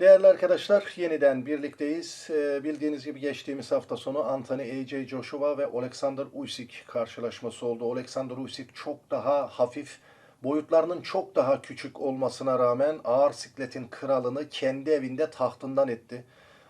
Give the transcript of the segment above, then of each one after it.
Değerli arkadaşlar yeniden birlikteyiz. Ee, bildiğiniz gibi geçtiğimiz hafta sonu Anthony AJ Joshua ve Alexander Usyk karşılaşması oldu. Alexander Usyk çok daha hafif, boyutlarının çok daha küçük olmasına rağmen ağır sikletin kralını kendi evinde tahtından etti.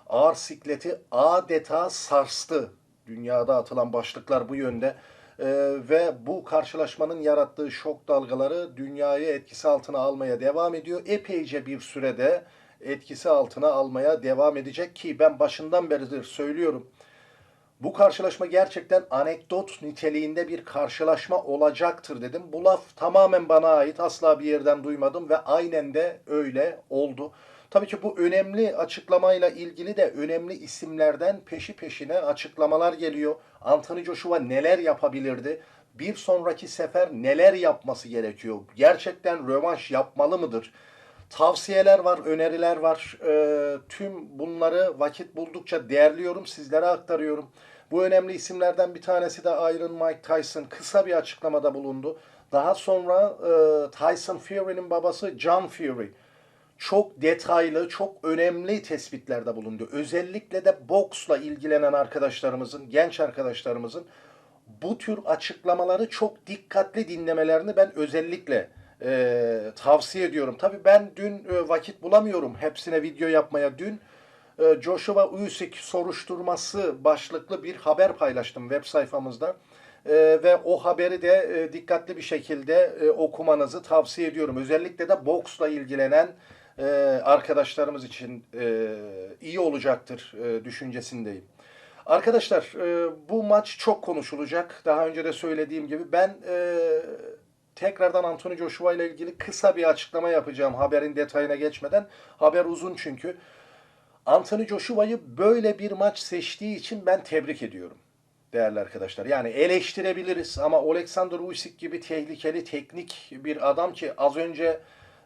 Ağır sikleti adeta sarstı. Dünyada atılan başlıklar bu yönde. Ee, ve bu karşılaşmanın yarattığı şok dalgaları dünyayı etkisi altına almaya devam ediyor. Epeyce bir sürede etkisi altına almaya devam edecek ki ben başından beridir söylüyorum. Bu karşılaşma gerçekten anekdot niteliğinde bir karşılaşma olacaktır dedim. Bu laf tamamen bana ait. Asla bir yerden duymadım ve aynen de öyle oldu. Tabii ki bu önemli açıklamayla ilgili de önemli isimlerden peşi peşine açıklamalar geliyor. Anthony Joshua neler yapabilirdi? Bir sonraki sefer neler yapması gerekiyor? Gerçekten rövanş yapmalı mıdır? Tavsiyeler var, öneriler var. Ee, tüm bunları vakit buldukça değerliyorum, sizlere aktarıyorum. Bu önemli isimlerden bir tanesi de Iron Mike Tyson kısa bir açıklamada bulundu. Daha sonra e, Tyson Fury'nin babası John Fury çok detaylı, çok önemli tespitlerde bulundu. Özellikle de boksla ilgilenen arkadaşlarımızın, genç arkadaşlarımızın bu tür açıklamaları çok dikkatli dinlemelerini ben özellikle e, tavsiye ediyorum. Tabii ben dün e, vakit bulamıyorum hepsine video yapmaya. Dün e, Joshua Usyk soruşturması başlıklı bir haber paylaştım web sayfamızda. E, ve o haberi de e, dikkatli bir şekilde e, okumanızı tavsiye ediyorum. Özellikle de boksla ilgilenen e, arkadaşlarımız için e, iyi olacaktır e, düşüncesindeyim. Arkadaşlar e, bu maç çok konuşulacak. Daha önce de söylediğim gibi ben e, tekrardan Anthony Joshua ile ilgili kısa bir açıklama yapacağım haberin detayına geçmeden. Haber uzun çünkü. Anthony Joshua'yı böyle bir maç seçtiği için ben tebrik ediyorum değerli arkadaşlar. Yani eleştirebiliriz ama Alexander Usyk gibi tehlikeli teknik bir adam ki az önce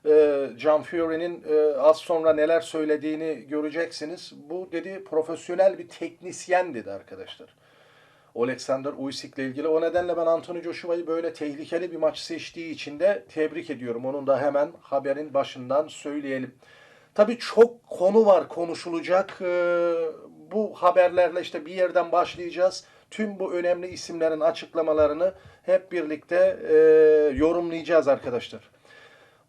e, John Fury'nin e, az sonra neler söylediğini göreceksiniz. Bu dedi profesyonel bir teknisyen dedi arkadaşlar. Alexander Usyk ile ilgili. O nedenle ben Anthony Joshua'yı böyle tehlikeli bir maç seçtiği için de tebrik ediyorum. Onun da hemen haberin başından söyleyelim. Tabii çok konu var konuşulacak. Ee, bu haberlerle işte bir yerden başlayacağız. Tüm bu önemli isimlerin açıklamalarını hep birlikte e, yorumlayacağız arkadaşlar.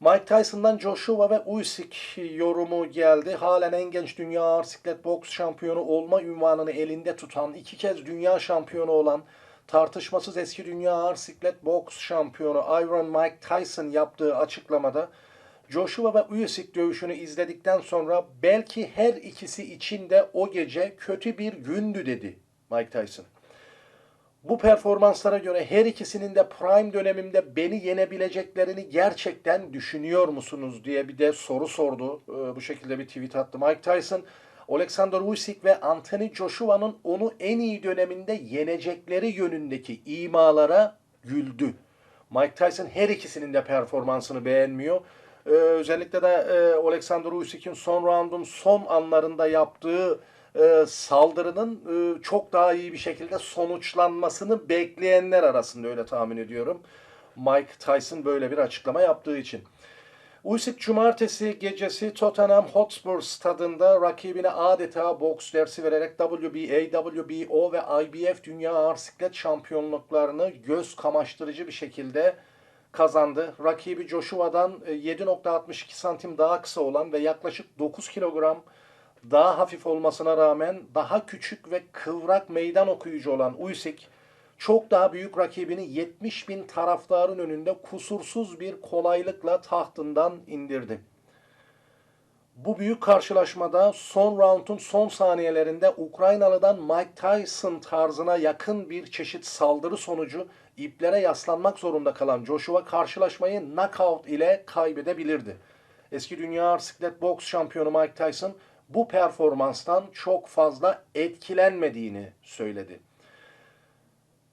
Mike Tyson'dan Joshua ve Usyk yorumu geldi. Halen en genç dünya ağır siklet boks şampiyonu olma ünvanını elinde tutan, iki kez dünya şampiyonu olan, tartışmasız eski dünya ağır siklet boks şampiyonu Iron Mike Tyson yaptığı açıklamada Joshua ve Usyk dövüşünü izledikten sonra belki her ikisi için de o gece kötü bir gündü dedi Mike Tyson. Bu performanslara göre her ikisinin de prime dönemimde beni yenebileceklerini gerçekten düşünüyor musunuz diye bir de soru sordu. Ee, bu şekilde bir tweet attı Mike Tyson. Alexander Usyk ve Anthony Joshua'nın onu en iyi döneminde yenecekleri yönündeki imalara güldü. Mike Tyson her ikisinin de performansını beğenmiyor. Ee, özellikle de e, Alexander Usyk'in son roundun son anlarında yaptığı e, saldırının e, çok daha iyi bir şekilde sonuçlanmasını bekleyenler arasında öyle tahmin ediyorum. Mike Tyson böyle bir açıklama yaptığı için. Usyk cumartesi gecesi Tottenham Hotspur stadında rakibine adeta boks dersi vererek WBA, WBO ve IBF Dünya Ağır Siklet şampiyonluklarını göz kamaştırıcı bir şekilde kazandı. Rakibi Joshua'dan 7.62 e, santim daha kısa olan ve yaklaşık 9 kilogram daha hafif olmasına rağmen daha küçük ve kıvrak meydan okuyucu olan Usyk çok daha büyük rakibini 70 bin taraftarın önünde kusursuz bir kolaylıkla tahtından indirdi. Bu büyük karşılaşmada son roundun son saniyelerinde Ukraynalı'dan Mike Tyson tarzına yakın bir çeşit saldırı sonucu iplere yaslanmak zorunda kalan Joshua karşılaşmayı knockout ile kaybedebilirdi. Eski dünya ağır siklet boks şampiyonu Mike Tyson bu performanstan çok fazla etkilenmediğini söyledi.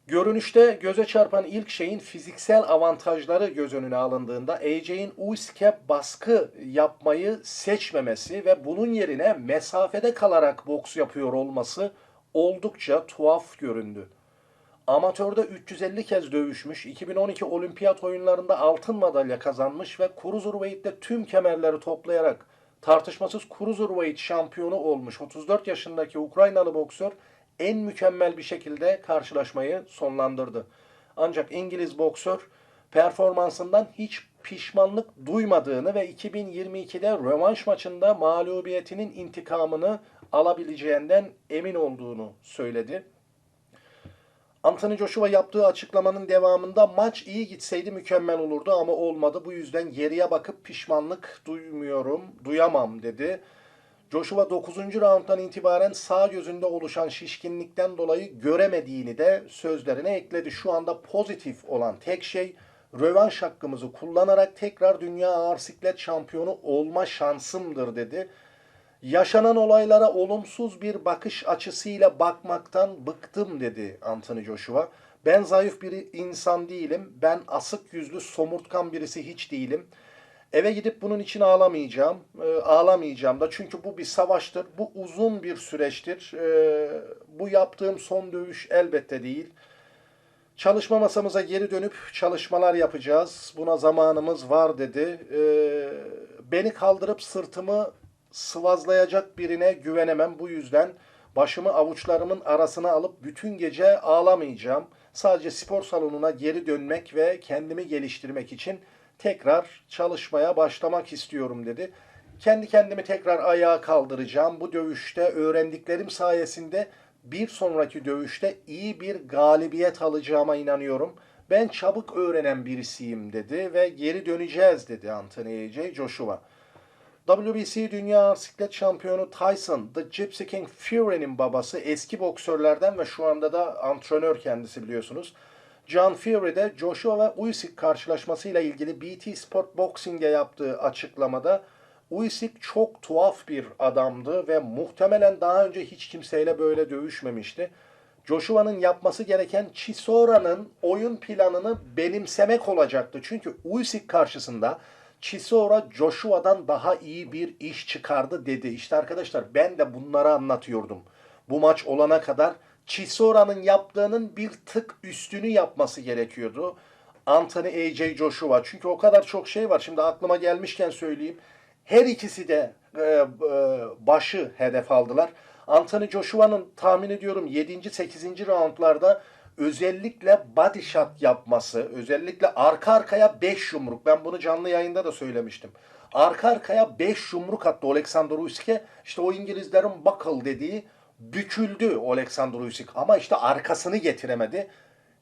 Görünüşte göze çarpan ilk şeyin fiziksel avantajları göz önüne alındığında AJ'in Usyk'e baskı yapmayı seçmemesi ve bunun yerine mesafede kalarak boks yapıyor olması oldukça tuhaf göründü. Amatörde 350 kez dövüşmüş, 2012 olimpiyat oyunlarında altın madalya kazanmış ve cruiserweight'te tüm kemerleri toplayarak tartışmasız Cruiserweight şampiyonu olmuş 34 yaşındaki Ukraynalı boksör en mükemmel bir şekilde karşılaşmayı sonlandırdı. Ancak İngiliz boksör performansından hiç pişmanlık duymadığını ve 2022'de rövanş maçında mağlubiyetinin intikamını alabileceğinden emin olduğunu söyledi. Anthony Joshua yaptığı açıklamanın devamında maç iyi gitseydi mükemmel olurdu ama olmadı. Bu yüzden geriye bakıp pişmanlık duymuyorum, duyamam dedi. Joshua 9. rounddan itibaren sağ gözünde oluşan şişkinlikten dolayı göremediğini de sözlerine ekledi. Şu anda pozitif olan tek şey rövanş hakkımızı kullanarak tekrar dünya ağır siklet şampiyonu olma şansımdır dedi. Yaşanan olaylara olumsuz bir bakış açısıyla bakmaktan bıktım dedi Anthony Joshua. Ben zayıf bir insan değilim. Ben asık yüzlü, somurtkan birisi hiç değilim. Eve gidip bunun için ağlamayacağım. E, ağlamayacağım da çünkü bu bir savaştır. Bu uzun bir süreçtir. E, bu yaptığım son dövüş elbette değil. Çalışma masamıza geri dönüp çalışmalar yapacağız. Buna zamanımız var dedi. E, beni kaldırıp sırtımı sıvazlayacak birine güvenemem. Bu yüzden başımı avuçlarımın arasına alıp bütün gece ağlamayacağım. Sadece spor salonuna geri dönmek ve kendimi geliştirmek için tekrar çalışmaya başlamak istiyorum dedi. Kendi kendimi tekrar ayağa kaldıracağım. Bu dövüşte öğrendiklerim sayesinde bir sonraki dövüşte iyi bir galibiyet alacağıma inanıyorum. Ben çabuk öğrenen birisiyim dedi ve geri döneceğiz dedi Anthony AJ Joshua. WBC Dünya Siklet Şampiyonu Tyson, The Gypsy King Fury'nin babası eski boksörlerden ve şu anda da antrenör kendisi biliyorsunuz. John Fury de Joshua ve Usyk karşılaşmasıyla ilgili BT Sport Boxing'e yaptığı açıklamada Usyk çok tuhaf bir adamdı ve muhtemelen daha önce hiç kimseyle böyle dövüşmemişti. Joshua'nın yapması gereken Chisora'nın oyun planını benimsemek olacaktı. Çünkü Usyk karşısında Chisora Joshua'dan daha iyi bir iş çıkardı dedi. İşte arkadaşlar ben de bunları anlatıyordum. Bu maç olana kadar Chisora'nın yaptığının bir tık üstünü yapması gerekiyordu. Anthony AJ Joshua. Çünkü o kadar çok şey var. Şimdi aklıma gelmişken söyleyeyim. Her ikisi de e, e, başı hedef aldılar. Anthony Joshua'nın tahmin ediyorum 7. 8. roundlarda özellikle body shot yapması, özellikle arka arkaya 5 yumruk. Ben bunu canlı yayında da söylemiştim. Arka arkaya 5 yumruk attı Alexander Usyk'e. İşte o İngilizlerin buckle dediği büküldü Alexander Usyk ama işte arkasını getiremedi.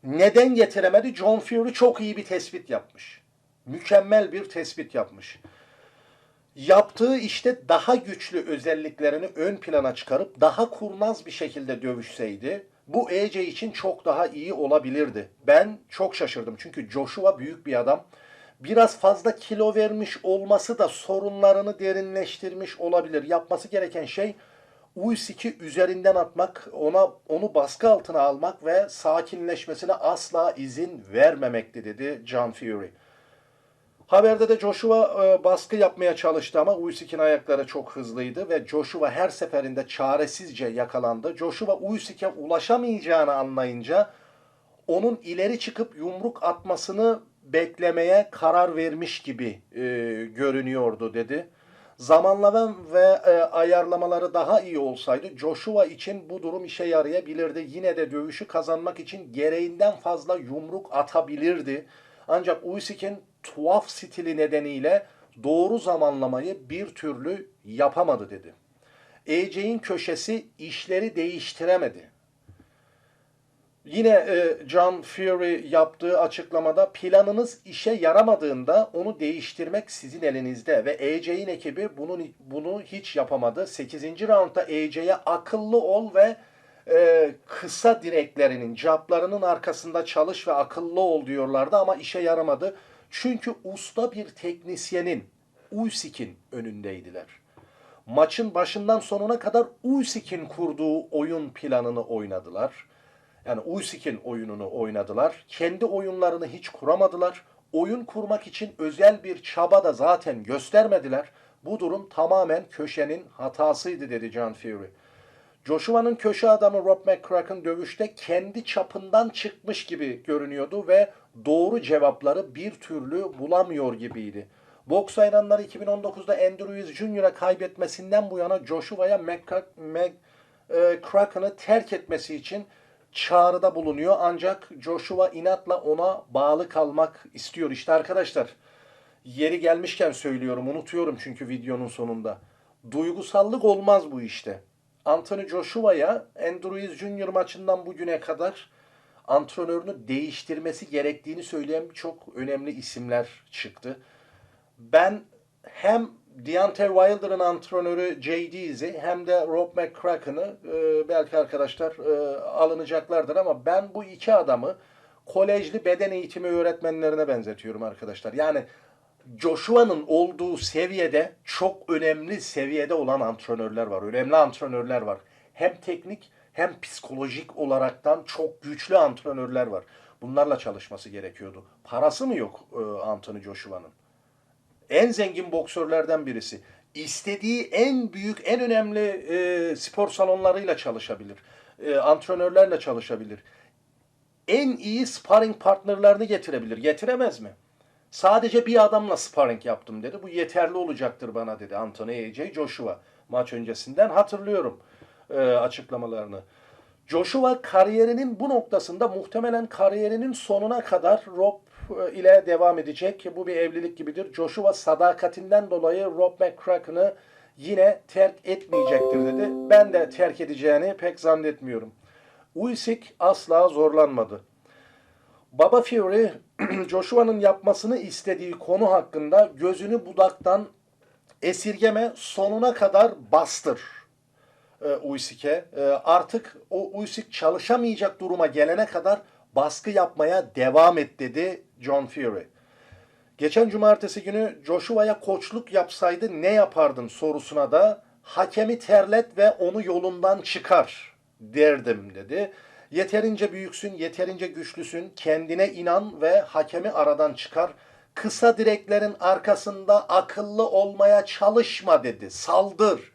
Neden getiremedi? John Fury çok iyi bir tespit yapmış. Mükemmel bir tespit yapmış. Yaptığı işte daha güçlü özelliklerini ön plana çıkarıp daha kurnaz bir şekilde dövüşseydi bu EJ için çok daha iyi olabilirdi. Ben çok şaşırdım çünkü Joshua büyük bir adam. Biraz fazla kilo vermiş olması da sorunlarını derinleştirmiş olabilir. Yapması gereken şey Usyk'i üzerinden atmak, ona onu baskı altına almak ve sakinleşmesine asla izin vermemekti dedi John Fury. Haberde de Joshua e, baskı yapmaya çalıştı ama Usyk'in ayakları çok hızlıydı ve Joshua her seferinde çaresizce yakalandı. Joshua Usyk'e ulaşamayacağını anlayınca onun ileri çıkıp yumruk atmasını beklemeye karar vermiş gibi e, görünüyordu dedi. Zamanlama ve e, ayarlamaları daha iyi olsaydı Joshua için bu durum işe yarayabilirdi. Yine de dövüşü kazanmak için gereğinden fazla yumruk atabilirdi. Ancak Usyk'in tuhaf stili nedeniyle doğru zamanlamayı bir türlü yapamadı dedi. AJ'in köşesi işleri değiştiremedi. Yine e, John Fury yaptığı açıklamada planınız işe yaramadığında onu değiştirmek sizin elinizde ve AJ'in ekibi bunu bunu hiç yapamadı. 8. roundda AJ'ye akıllı ol ve e, kısa direklerinin, caplarının arkasında çalış ve akıllı ol diyorlardı ama işe yaramadı. Çünkü usta bir teknisyenin, Usyk'in önündeydiler. Maçın başından sonuna kadar Usyk'in kurduğu oyun planını oynadılar. Yani Usyk'in oyununu oynadılar. Kendi oyunlarını hiç kuramadılar. Oyun kurmak için özel bir çaba da zaten göstermediler. Bu durum tamamen köşenin hatasıydı dedi John Fury. Joshua'nın köşe adamı Rob McCracken dövüşte kendi çapından çıkmış gibi görünüyordu ve doğru cevapları bir türlü bulamıyor gibiydi. Boks hayranları 2019'da Andrew Junior'a kaybetmesinden bu yana Joshua'ya McCracken'ı terk etmesi için çağrıda bulunuyor. Ancak Joshua inatla ona bağlı kalmak istiyor. İşte arkadaşlar yeri gelmişken söylüyorum unutuyorum çünkü videonun sonunda. Duygusallık olmaz bu işte. Anthony Joshua'ya Andrew Junior maçından bugüne kadar antrenörünü değiştirmesi gerektiğini söyleyen çok önemli isimler çıktı. Ben hem Deontay Wilder'ın antrenörü JD'zi hem de Rob McCracken'ı e, belki arkadaşlar e, alınacaklardır ama ben bu iki adamı kolejli beden eğitimi öğretmenlerine benzetiyorum arkadaşlar. Yani Joshua'nın olduğu seviyede çok önemli seviyede olan antrenörler var. Önemli antrenörler var. Hem teknik hem psikolojik olaraktan çok güçlü antrenörler var. Bunlarla çalışması gerekiyordu. Parası mı yok e, Anthony Joshua'nın? En zengin boksörlerden birisi. İstediği en büyük, en önemli e, spor salonlarıyla çalışabilir. E, antrenörlerle çalışabilir. En iyi sparring partnerlerini getirebilir. Getiremez mi? Sadece bir adamla sparring yaptım dedi. Bu yeterli olacaktır bana dedi Anthony AJ Joshua. Maç öncesinden hatırlıyorum e, açıklamalarını. Joshua kariyerinin bu noktasında muhtemelen kariyerinin sonuna kadar Rob e, ile devam edecek. Bu bir evlilik gibidir. Joshua sadakatinden dolayı Rob McCracken'ı yine terk etmeyecektir dedi. Ben de terk edeceğini pek zannetmiyorum. Usyk asla zorlanmadı. Baba Fury Joshua'nın yapmasını istediği konu hakkında gözünü budaktan esirgeme sonuna kadar bastır e, Usyk'e. E, artık o Usyk çalışamayacak duruma gelene kadar baskı yapmaya devam et dedi John Fury. Geçen cumartesi günü Joshua'ya koçluk yapsaydı ne yapardın sorusuna da hakemi terlet ve onu yolundan çıkar derdim dedi. Yeterince büyüksün, yeterince güçlüsün, kendine inan ve hakemi aradan çıkar. Kısa direklerin arkasında akıllı olmaya çalışma dedi. Saldır.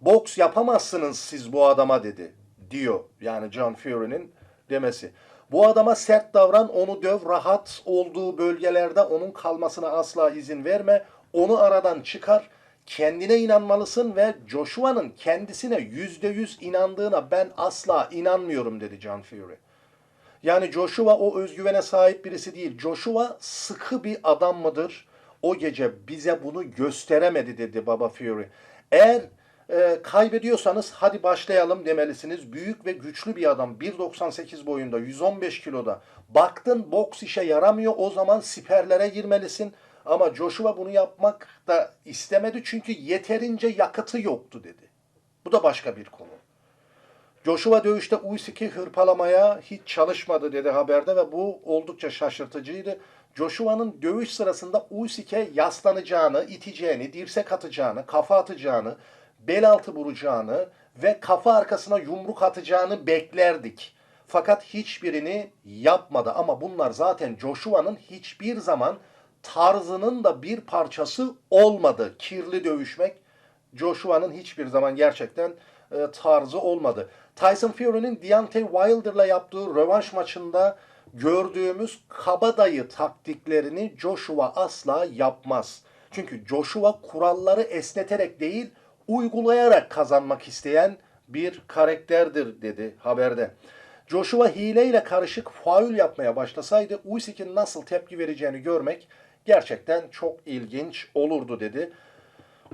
Boks yapamazsınız siz bu adama dedi. Diyor yani John Fury'nin demesi. Bu adama sert davran, onu döv, rahat olduğu bölgelerde onun kalmasına asla izin verme. Onu aradan çıkar. Kendine inanmalısın ve Joshua'nın kendisine yüzde yüz inandığına ben asla inanmıyorum dedi John Fury. Yani Joshua o özgüvene sahip birisi değil. Joshua sıkı bir adam mıdır? O gece bize bunu gösteremedi dedi Baba Fury. Eğer e, kaybediyorsanız hadi başlayalım demelisiniz. Büyük ve güçlü bir adam. 1.98 boyunda, 115 kiloda. Baktın boks işe yaramıyor o zaman siperlere girmelisin. Ama Joshua bunu yapmak da istemedi çünkü yeterince yakıtı yoktu dedi. Bu da başka bir konu. Joshua dövüşte Usyk'i hırpalamaya hiç çalışmadı dedi haberde ve bu oldukça şaşırtıcıydı. Joshua'nın dövüş sırasında Usyk'e yaslanacağını, iteceğini, dirsek atacağını, kafa atacağını, bel altı vuracağını ve kafa arkasına yumruk atacağını beklerdik. Fakat hiçbirini yapmadı ama bunlar zaten Joshua'nın hiçbir zaman tarzının da bir parçası olmadı. Kirli dövüşmek Joshua'nın hiçbir zaman gerçekten e, tarzı olmadı. Tyson Fury'nin Deontay Wilder'la yaptığı rövanş maçında gördüğümüz kabadayı taktiklerini Joshua asla yapmaz. Çünkü Joshua kuralları esneterek değil, uygulayarak kazanmak isteyen bir karakterdir dedi haberde. Joshua hileyle karışık faul yapmaya başlasaydı Usyk'in nasıl tepki vereceğini görmek gerçekten çok ilginç olurdu dedi.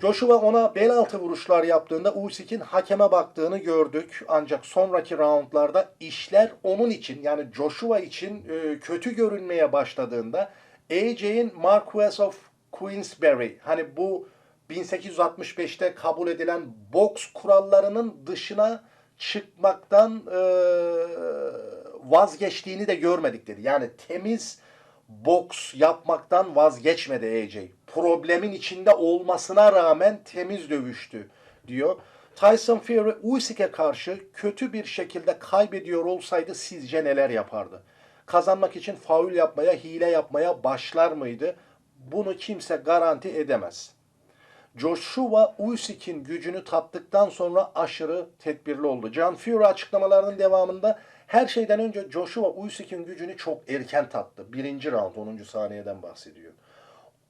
Joshua ona bel altı vuruşlar yaptığında Usyk'in hakeme baktığını gördük. Ancak sonraki roundlarda işler onun için yani Joshua için e, kötü görünmeye başladığında AJ'in Marquess of Queensberry hani bu 1865'te kabul edilen boks kurallarının dışına çıkmaktan e, vazgeçtiğini de görmedik dedi. Yani temiz boks yapmaktan vazgeçmedi AJ. Problemin içinde olmasına rağmen temiz dövüştü diyor. Tyson Fury Usyk'e karşı kötü bir şekilde kaybediyor olsaydı sizce neler yapardı? Kazanmak için faul yapmaya, hile yapmaya başlar mıydı? Bunu kimse garanti edemez. Joshua Usyk'in gücünü tattıktan sonra aşırı tedbirli oldu. John Fury açıklamalarının devamında her şeyden önce Joshua Usyk'in gücünü çok erken tattı. Birinci round 10. saniyeden bahsediyor.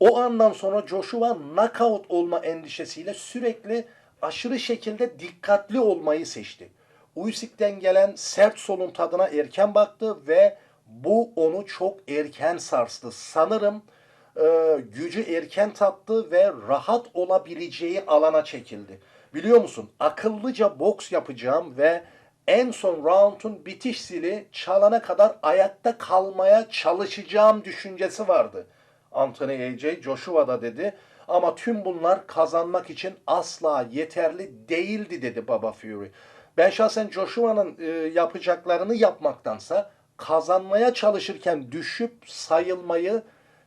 O andan sonra Joshua knockout olma endişesiyle sürekli aşırı şekilde dikkatli olmayı seçti. Usyk'ten gelen sert solun tadına erken baktı ve bu onu çok erken sarstı. Sanırım e, gücü erken tattı ve rahat olabileceği alana çekildi. Biliyor musun? Akıllıca boks yapacağım ve en son round'un bitiş zili çalana kadar ayakta kalmaya çalışacağım düşüncesi vardı. Anthony AJ, Joshua da dedi. Ama tüm bunlar kazanmak için asla yeterli değildi dedi Baba Fury. Ben şahsen Joshua'nın e, yapacaklarını yapmaktansa kazanmaya çalışırken düşüp sayılmayı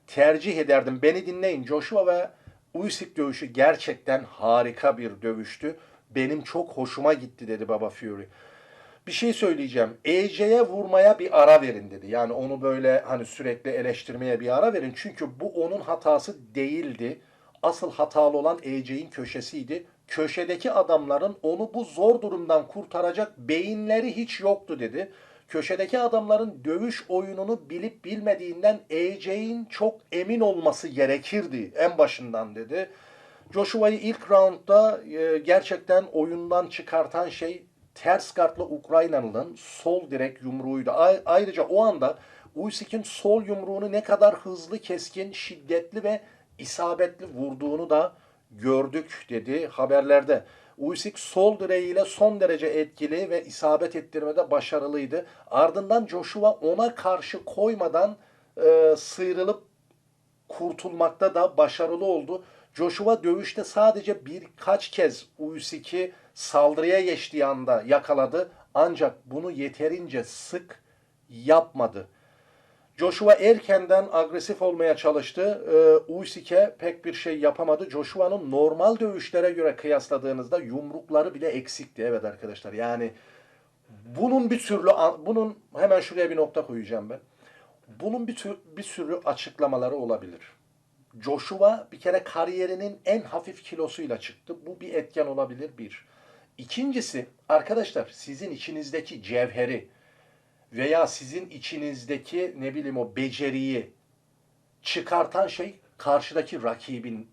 tercih ederdim. Beni dinleyin. Joshua ve Usyk dövüşü gerçekten harika bir dövüştü. Benim çok hoşuma gitti dedi Baba Fury. Bir şey söyleyeceğim. AJ'ye vurmaya bir ara verin dedi. Yani onu böyle hani sürekli eleştirmeye bir ara verin. Çünkü bu onun hatası değildi. Asıl hatalı olan AJ'in köşesiydi. Köşedeki adamların onu bu zor durumdan kurtaracak beyinleri hiç yoktu dedi. Köşedeki adamların dövüş oyununu bilip bilmediğinden AJ'in çok emin olması gerekirdi en başından dedi. Joshua'yı ilk roundda e, gerçekten oyundan çıkartan şey ters gardlı Ukraynalı'nın sol direk yumruğuydu. Ayrıca o anda Usyk'in sol yumruğunu ne kadar hızlı, keskin, şiddetli ve isabetli vurduğunu da gördük dedi haberlerde. Usyk sol direğiyle son derece etkili ve isabet ettirmede başarılıydı. Ardından Joshua ona karşı koymadan e, sıyrılıp kurtulmakta da başarılı oldu. Joshua dövüşte sadece birkaç kez Usyk'i saldırıya geçtiği anda yakaladı. Ancak bunu yeterince sık yapmadı. Joshua erkenden agresif olmaya çalıştı. Ee, Usyk'e pek bir şey yapamadı. Joshua'nın normal dövüşlere göre kıyasladığınızda yumrukları bile eksikti. Evet arkadaşlar yani bunun bir türlü bunun hemen şuraya bir nokta koyacağım ben. Bunun bir, tür, bir sürü açıklamaları olabilir. Joshua bir kere kariyerinin en hafif kilosuyla çıktı. Bu bir etken olabilir bir. İkincisi arkadaşlar sizin içinizdeki cevheri veya sizin içinizdeki ne bileyim o beceriyi çıkartan şey karşıdaki rakibin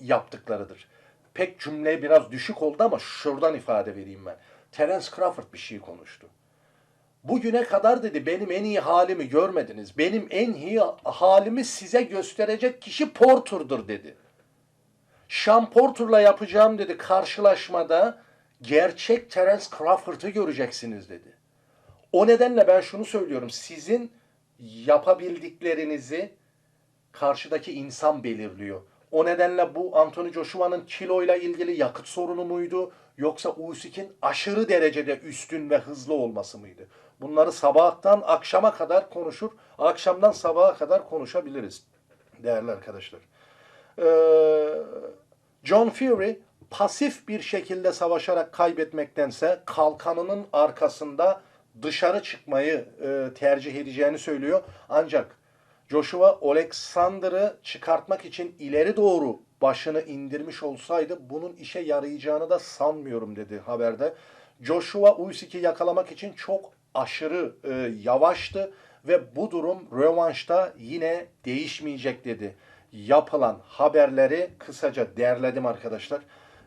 yaptıklarıdır. Pek cümle biraz düşük oldu ama şuradan ifade vereyim ben. Terence Crawford bir şey konuştu. Bugüne kadar dedi benim en iyi halimi görmediniz. Benim en iyi halimi size gösterecek kişi Porter'dır dedi. Sean Porter'la yapacağım dedi karşılaşmada gerçek Terence Crawford'ı göreceksiniz dedi. O nedenle ben şunu söylüyorum. Sizin yapabildiklerinizi karşıdaki insan belirliyor. O nedenle bu Anthony Joshua'nın kiloyla ilgili yakıt sorunu muydu? Yoksa Usyk'in aşırı derecede üstün ve hızlı olması mıydı? Bunları sabahtan akşama kadar konuşur, akşamdan sabaha kadar konuşabiliriz değerli arkadaşlar. Ee, John Fury pasif bir şekilde savaşarak kaybetmektense kalkanının arkasında dışarı çıkmayı e, tercih edeceğini söylüyor. Ancak Joshua Alexander'ı çıkartmak için ileri doğru başını indirmiş olsaydı bunun işe yarayacağını da sanmıyorum dedi haberde. Joshua Usyk'i yakalamak için çok aşırı e, yavaştı ve bu durum rövanşta yine değişmeyecek dedi. Yapılan haberleri kısaca derledim arkadaşlar.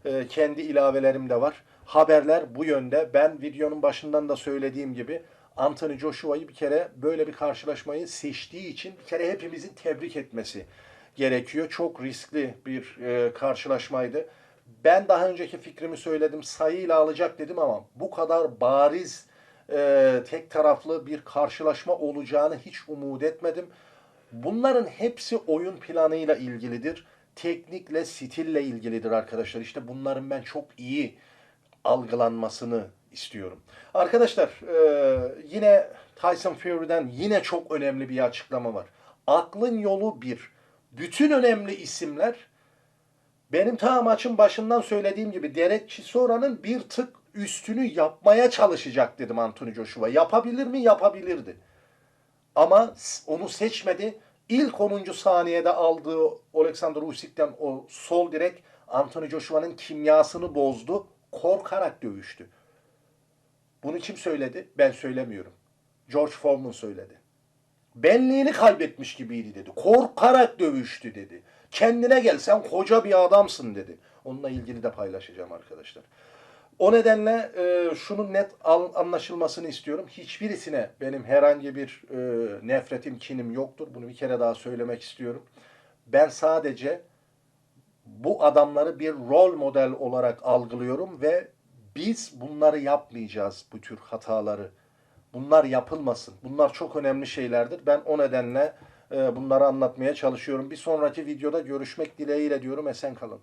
E, kendi ilavelerim de var. Haberler bu yönde. Ben videonun başından da söylediğim gibi Anthony Joshua'yı bir kere böyle bir karşılaşmayı seçtiği için bir kere hepimizin tebrik etmesi gerekiyor. Çok riskli bir e, karşılaşmaydı. Ben daha önceki fikrimi söyledim. Sayıyla alacak dedim ama bu kadar bariz e, tek taraflı bir karşılaşma olacağını hiç umut etmedim. Bunların hepsi oyun planıyla ilgilidir. Teknikle, stille ilgilidir arkadaşlar. İşte bunların ben çok iyi algılanmasını istiyorum. Arkadaşlar e, yine Tyson Fury'den yine çok önemli bir açıklama var. Aklın yolu bir. Bütün önemli isimler benim ta maçın başından söylediğim gibi Derek Chisora'nın bir tık üstünü yapmaya çalışacak dedim Anthony Joshua. Yapabilir mi? Yapabilirdi. Ama onu seçmedi. İlk 10. saniyede aldığı Alexander Usyk'ten o sol direk Anthony Joshua'nın kimyasını bozdu. Korkarak dövüştü. Bunu kim söyledi? Ben söylemiyorum. George Foreman söyledi. Benliğini kaybetmiş gibiydi dedi. Korkarak dövüştü dedi. Kendine gel sen koca bir adamsın dedi. Onunla ilgili de paylaşacağım arkadaşlar. O nedenle e, şunun net anlaşılmasını istiyorum. Hiçbirisine benim herhangi bir e, nefretim, kinim yoktur. Bunu bir kere daha söylemek istiyorum. Ben sadece bu adamları bir rol model olarak algılıyorum ve biz bunları yapmayacağız bu tür hataları. Bunlar yapılmasın. Bunlar çok önemli şeylerdir. Ben o nedenle e, bunları anlatmaya çalışıyorum. Bir sonraki videoda görüşmek dileğiyle diyorum. Esen kalın.